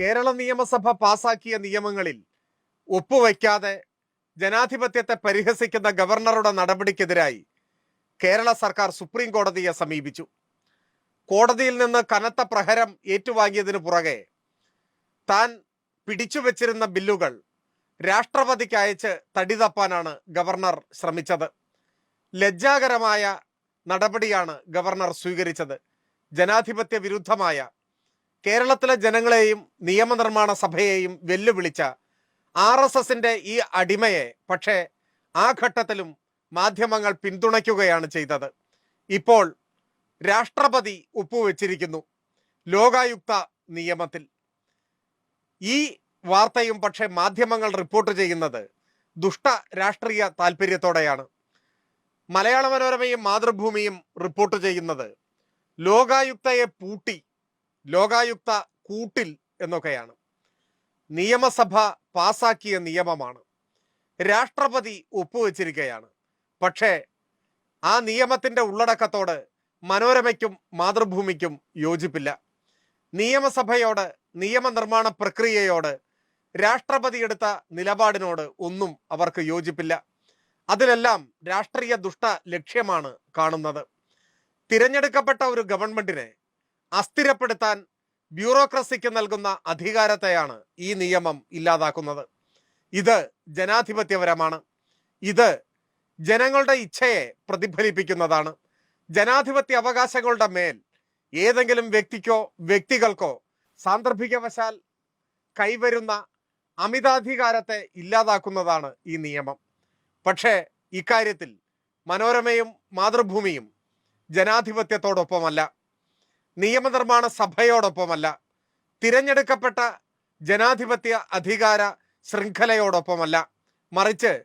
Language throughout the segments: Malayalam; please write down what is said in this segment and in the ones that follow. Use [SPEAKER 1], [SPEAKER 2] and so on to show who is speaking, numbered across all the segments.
[SPEAKER 1] കേരള നിയമസഭ പാസാക്കിയ നിയമങ്ങളിൽ ഒപ്പുവയ്ക്കാതെ ജനാധിപത്യത്തെ പരിഹസിക്കുന്ന ഗവർണറുടെ നടപടിക്കെതിരായി കേരള സർക്കാർ സുപ്രീം കോടതിയെ സമീപിച്ചു. കോടതിയിൽ നിന്ന് കനത്ത പ്രഹരം ഏറ്റുവാങ്ങിയതിനു പുറകെ താൻ പിടിച്ചുവെച്ചിരുന്ന ബില്ലുകൾ രാഷ്ട്രപതിക്ക് അയച്ച് തടി തപ്പാനാണ് ഗവർണർ ശ്രമിച്ചത്. ലജ്ജാകരമായ നടപടിയാണ് ഗവർണർ സ്വീകരിച്ചത്. ജനാധിപത്യ വിരുദ്ധമായ കേരളത്തിലെ ജനങ്ങളെയും നിയമനിർമ്മാണ സഭയെയും വെല്ലുവിളിച്ച ആർ എസ് എസിന്റെ ഈ അടിമയെ പക്ഷേ ആ ഘട്ടത്തിലും മാധ്യമങ്ങൾ പിന്തുണയ്ക്കുകയാണ് ചെയ്തത്. ഇപ്പോൾ രാഷ്ട്രപതി ഒപ്പുവെച്ചിരിക്കുന്നു ലോകായുക്ത നിയമത്തിൽ. ഈ വാർത്തയും പക്ഷേ മാധ്യമങ്ങൾ റിപ്പോർട്ട് ചെയ്യുന്നത് ദുഷ്ട രാഷ്ട്രീയ താല്പര്യത്തോടെയാണ് മലയാള മനോരമയും മാതൃഭൂമിയും റിപ്പോർട്ട് ചെയ്യുന്നത് ലോകായുക്തയെ പൂട്ടി ലോകായുക്ത കൂട്ടിൽ എന്നൊക്കെയാണ്. നിയമസഭ പാസാക്കിയ നിയമമാണ്. രാഷ്ട്രപതി ഒപ്പുവെച്ചിരിക്കുകയാണ് പക്ഷേ ആ നിയമത്തിന്റെ ഉള്ളടക്കത്തോട് മനോരമയ്ക്കും മാതൃഭൂമിക്കും യോജിപ്പില്ല. നിയമസഭയോട് നിയമനിർമ്മാണ പ്രക്രിയയോട് രാഷ്ട്രപതി എടുത്ത നിലപാടിനോട് ഒന്നും അവർക്ക് യോജിപ്പില്ല. അതിലെല്ലാം രാഷ്ട്രീയ ദുഷ്ട ലക്ഷ്യമാണ് കാണുന്നത്. തിരഞ്ഞെടുക്കപ്പെട്ട ഒരു ഗവൺമെന്റിനെ അസ്ഥിരപ്പെടുത്താൻ ബ്യൂറോക്രസിക്ക് നൽകുന്ന അധികാരത്തെയാണ് ഈ നിയമം ഇല്ലാതാക്കുന്നത്. ഇത് ജനാധിപത്യപരമാണ്. ഇത് ജനങ്ങളുടെ ഇച്ഛയെ പ്രതിഫലിപ്പിക്കുന്നതാണ്. ജനാധിപത്യ അവകാശങ്ങളുടെ മേൽ ഏതെങ്കിലും വ്യക്തിക്കോ വ്യക്തികൾക്കോ സാന്ദർഭികവശാൽ കൈവരുന്ന അമിതാധികാരത്തെ ഇല്ലാതാക്കുന്നതാണ് ഈ നിയമം. പക്ഷേ ഇക്കാര്യത്തിൽ മനോരമയും മാതൃഭൂമിയും ജനാധിപത്യത്തോടൊപ്പമല്ല. നിയമനിർമ്മാണ സഭയോടൊപ്പമല്ല തിരഞ്ഞെടുക്കപ്പെട്ട ജനാധിപത്യ അധികാര ശൃംഖലയോടൊപ്പമല്ല. മറിച്ച്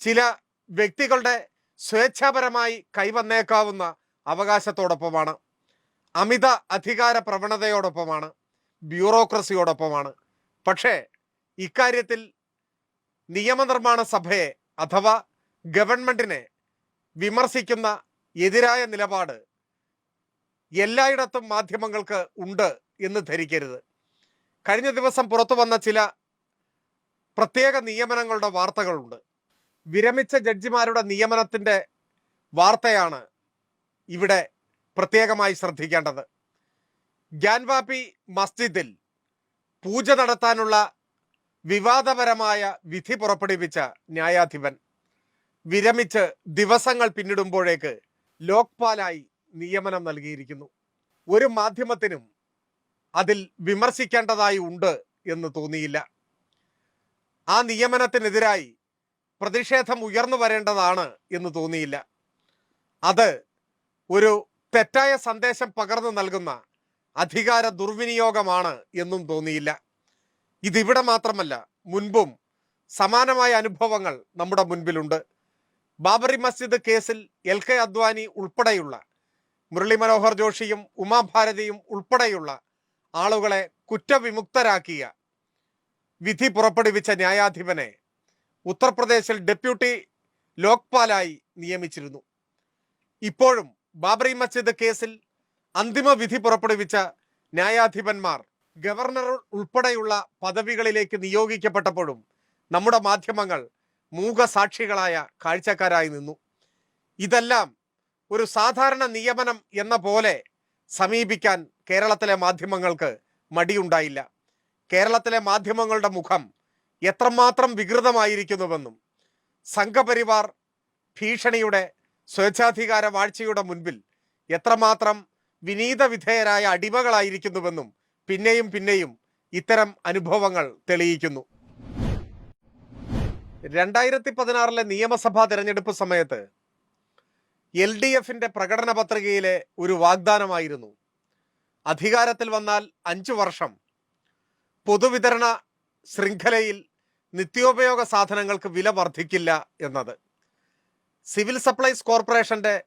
[SPEAKER 1] ചില വ്യക്തികളുടെ സ്വേച്ഛാപരമായി കൈവന്നേക്കാവുന്ന അവകാശത്തോടൊപ്പമാണ്. അമിത അധികാര പ്രവണതയോടൊപ്പമാണ്. ബ്യൂറോക്രസിയോടൊപ്പമാണ്. പക്ഷേ ഇക്കാര്യത്തിൽ നിയമനിർമ്മാണ സഭയെ അഥവാ ഗവൺമെന്റിനെ വിമർശിക്കുന്ന എതിരായ നിലപാട് എല്ലായിടത്തും മാധ്യമങ്ങൾക്ക് ഉണ്ട് എന്ന് ധരിക്കരുത്. കഴിഞ്ഞ ദിവസം പുറത്തു വന്ന ചില പ്രത്യേക നിയമനങ്ങളുടെ വാർത്തകളുണ്ട്. വിരമിച്ച ജഡ്ജിമാരുടെ നിയമനത്തിന്റെ വാർത്തയാണ് ഇവിടെ പ്രത്യേകമായി ശ്രദ്ധിക്കേണ്ടത്. ഗ്യാൻവാപ്പി മസ്ജിദിൽ പൂജ നടത്താനുള്ള വിവാദപരമായ വിധി പുറപ്പെടുവിച്ച ന്യായാധിപൻ വിരമിച്ച് ദിവസങ്ങൾ പിന്നിടുമ്പോഴേക്ക് ലോക്പാലായി നിയമനം നൽകിയിരിക്കുന്നു. ഒരു മാധ്യമത്തിനും അതിൽ വിമർശിക്കേണ്ടതായി ഉണ്ട് എന്ന് തോന്നിയില്ല. ആ നിയമനത്തിനെതിരായി പ്രതിഷേധം ഉയർന്നു വരേണ്ടതാണ് എന്ന് തോന്നിയില്ല. അത് ഒരു തെറ്റായ സന്ദേശം പകർന്നു നൽകുന്ന അധികാര ദുർവിനിയോഗമാണ് എന്നും തോന്നിയില്ല. ഇതിവിടെ മാത്രമല്ല മുൻപും സമാനമായ അനുഭവങ്ങൾ നമ്മുടെ മുൻപിലുണ്ട്. ബാബറി മസ്ജിദ് കേസിൽ എൽ കെ അദ്വാനി ഉൾപ്പെടെയുള്ള മുരളി മനോഹർ ജോഷിയും ഉമാഭാരതിയും ഉൾപ്പെടെയുള്ള ആളുകളെ കുറ്റവിമുക്തരാക്കിയ വിധി പുറപ്പെടുവിച്ച ന്യായാധിപനെ ഉത്തർപ്രദേശിൽ ഡെപ്യൂട്ടി ലോക്പാലായി നിയമിച്ചിരുന്നു. ഇപ്പോഴും ബാബറി മസ്ജിദ് കേസിൽ അന്തിമ വിധി പുറപ്പെടുവിച്ച ന്യായാധിപന്മാർ ഗവർണർ ഉൾപ്പെടെയുള്ള പദവികളിലേക്ക് നിയോഗിക്കപ്പെട്ടപ്പോഴും നമ്മുടെ മാധ്യമങ്ങൾ മൂക സാക്ഷികളായ കാഴ്ചക്കാരായി നിന്നു. ഇതെല്ലാം ഒരു സാധാരണ നിയമനം എന്ന പോലെ സമീപിക്കാൻ കേരളത്തിലെ മാധ്യമങ്ങൾക്ക് മടിയുണ്ടായില്ല. കേരളത്തിലെ മാധ്യമങ്ങളുടെ മുഖം എത്രമാത്രം വികൃതമായിരിക്കുന്നുവെന്നും സംഘപരിവാർ ഭീഷണിയുടെ സ്വേച്ഛാധികാര വാഴ്ചയുടെ മുൻപിൽ എത്രമാത്രം വിനീത വിധേയരായ അടിമകളായിരിക്കുന്നുവെന്നും പിന്നെയും പിന്നെയും ഇത്തരം അനുഭവങ്ങൾ തെളിയിക്കുന്നു. രണ്ടായിരത്തി പതിനാറിലെ നിയമസഭാ തെരഞ്ഞെടുപ്പ് സമയത്ത് എൽ ഡി എഫിന്റെ പ്രകടന പത്രികയിലെ ഒരു വാഗ്ദാനമായിരുന്നു. അധികാരത്തിൽ വന്നാൽ അഞ്ചു വർഷം പൊതുവിതരണ ശൃംഖലയിൽ നിത്യോപയോഗ സാധനങ്ങൾക്ക് വില വർദ്ധിക്കില്ല എന്നത്. സിവിൽ സപ്ലൈസ് കോർപ്പറേഷന്റെ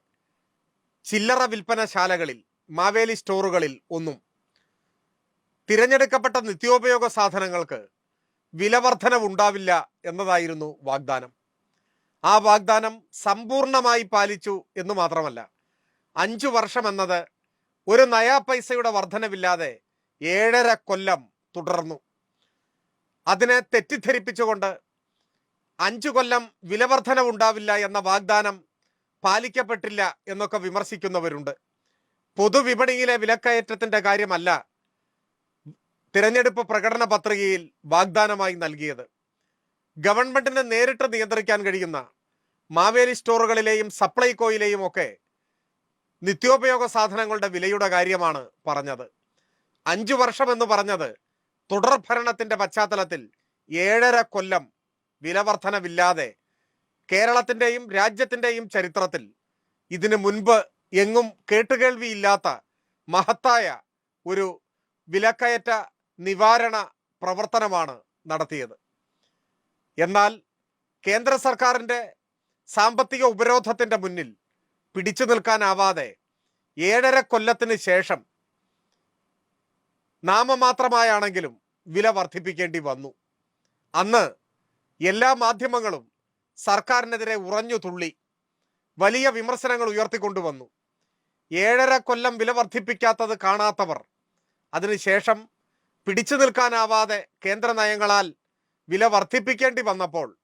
[SPEAKER 1] ചില്ലറ വിൽപ്പനശാലകളിൽ മാവേലി സ്റ്റോറുകളിൽ ഒന്നും തിരഞ്ഞെടുക്കപ്പെട്ട നിത്യോപയോഗ സാധനങ്ങൾക്ക് വിലവർധനവുണ്ടാവില്ല എന്നതായിരുന്നു വാഗ്ദാനം. ആ വാഗ്ദാനം സമ്പൂർണമായി പാലിച്ചു എന്ന് മാത്രമല്ല അഞ്ചു വർഷം എന്നത് ഒരു നയാ പൈസയുടെ വർധനവില്ലാതെ ഏഴര കൊല്ലം തുടർന്നു. അതിനെ തെറ്റിദ്ധരിപ്പിച്ചുകൊണ്ട് അഞ്ചു കൊല്ലം വിലവർധന ഉണ്ടാവില്ല എന്ന വാഗ്ദാനം പാലിക്കപ്പെട്ടില്ല എന്നൊക്കെ വിമർശിക്കുന്നവരുണ്ട്. പൊതുവിപണിയിലെ വിലക്കയറ്റത്തിന്റെ കാര്യമല്ല തിരഞ്ഞെടുപ്പ് പ്രകടന പത്രികയിൽ വാഗ്ദാനമായി നൽകിയത്. ഗവൺമെന്റിന് നേരിട്ട് നിയന്ത്രിക്കാൻ കഴിയുന്ന മാവേലി സ്റ്റോറുകളിലെയും സപ്ലൈകോയിലെയും ഒക്കെ നിത്യോപയോഗ സാധനങ്ങളുടെ വിലയുടെ കാര്യമാണ് പറഞ്ഞത്. അഞ്ചു വർഷം എന്ന് പറഞ്ഞത് തുടർ ഭരണത്തിന്റെ പശ്ചാത്തലത്തിൽ ഏഴര കൊല്ലം വിലവർധനവില്ലാതെ കേരളത്തിന്റെയും രാജ്യത്തിന്റെയും ചരിത്രത്തിൽ ഇതിനു മുൻപ് എങ്ങും കേട്ടുകേൾവിയില്ലാത്ത മഹത്തായ ഒരു വിലക്കയറ്റ നിവാരണ പ്രവർത്തനമാണ് നടത്തിയത്. എന്നാൽ കേന്ദ്ര സർക്കാരിന്റെ സാമ്പത്തിക ഉപരോധത്തിന്റെ മുന്നിൽ പിടിച്ചു നിൽക്കാനാവാതെ ഏഴര കൊല്ലത്തിന് ശേഷം നാമമാത്രമായാണെങ്കിലും വില വർദ്ധിപ്പിക്കേണ്ടി വന്നു. അന്ന് എല്ലാ മാധ്യമങ്ങളും സർക്കാരിനെതിരെ ഉറഞ്ഞു തുള്ളി വലിയ വിമർശനങ്ങൾ ഉയർത്തിക്കൊണ്ടുവന്നു ഏഴര കൊല്ലം വില വർദ്ധിപ്പിക്കാത്തത് കാണാത്തവർ അതിനുശേഷം പിടിച്ചു നിൽക്കാനാവാതെ കേന്ദ്ര നയങ്ങളാൽ വില വർദ്ധിപ്പിക്കേണ്ടി വന്നപ്പോൾ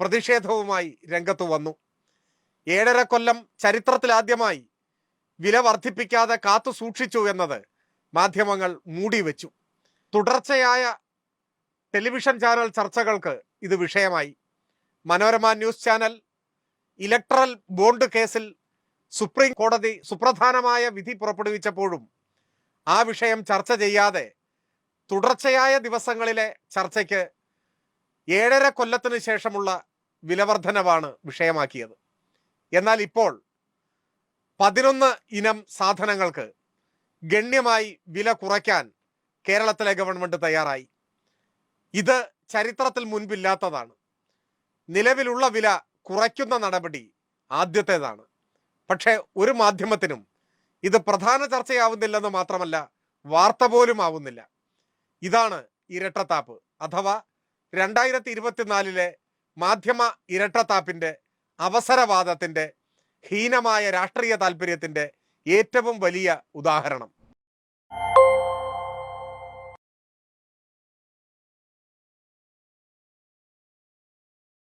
[SPEAKER 1] പ്രതിഷേധവുമായി രംഗത്ത് വന്നു. ഏഴര കൊല്ലം ചരിത്രത്തിലാദ്യമായി വില വർദ്ധിപ്പിക്കാതെ കാത്തു സൂക്ഷിച്ചു എന്നത് മാധ്യമങ്ങൾ മൂടിവെച്ചു തുടർച്ചയായ ടെലിവിഷൻ ചാനൽ ചർച്ചകൾക്ക് ഇത് വിഷയമായി. Manorama news channel electoral bond കേസിൽ സുപ്രീം കോടതി സുപ്രധാനമായ വിധി പുറപ്പെടുവിച്ചപ്പോഴും ആ വിഷയം ചർച്ച ചെയ്യാതെ തുടർച്ചയായ ദിവസങ്ങളിലെ ചർച്ചയ്ക്ക് ഏഴര കൊല്ലത്തിന് ശേഷമുള്ള വിലവർധനവാണ് വിഷയമാക്കിയത്. എന്നാൽ ഇപ്പോൾ പതിനൊന്ന് ഇനം സാധനങ്ങൾക്ക് ഗണ്യമായി വില കുറയ്ക്കാൻ കേരളത്തിലെ ഗവൺമെന്റ് തയ്യാറായി. ഇത് ചരിത്രത്തിൽ മുൻപില്ലാത്തതാണ്. നിലവിലുള്ള വില കുറയ്ക്കുന്ന നടപടി ആദ്യത്തേതാണ്. പക്ഷേ ഒരു മാധ്യമത്തിനും ഇത് പ്രധാന ചർച്ചയാവുന്നില്ലെന്ന് മാത്രമല്ല വാർത്ത പോലും ആവുന്നില്ല. ഇതാണ് ഇരട്ടത്താപ്പ്. അഥവാ രണ്ടായിരത്തി ഇരുപത്തിനാലിലെ മാധ്യമ ഇരട്ടത്താപ്പിന്റെ അവസരവാദത്തിന്റെ ഹീനമായ രാഷ്ട്രീയ താല്പര്യത്തിന്റെ ഏറ്റവും വലിയ ഉദാഹരണം.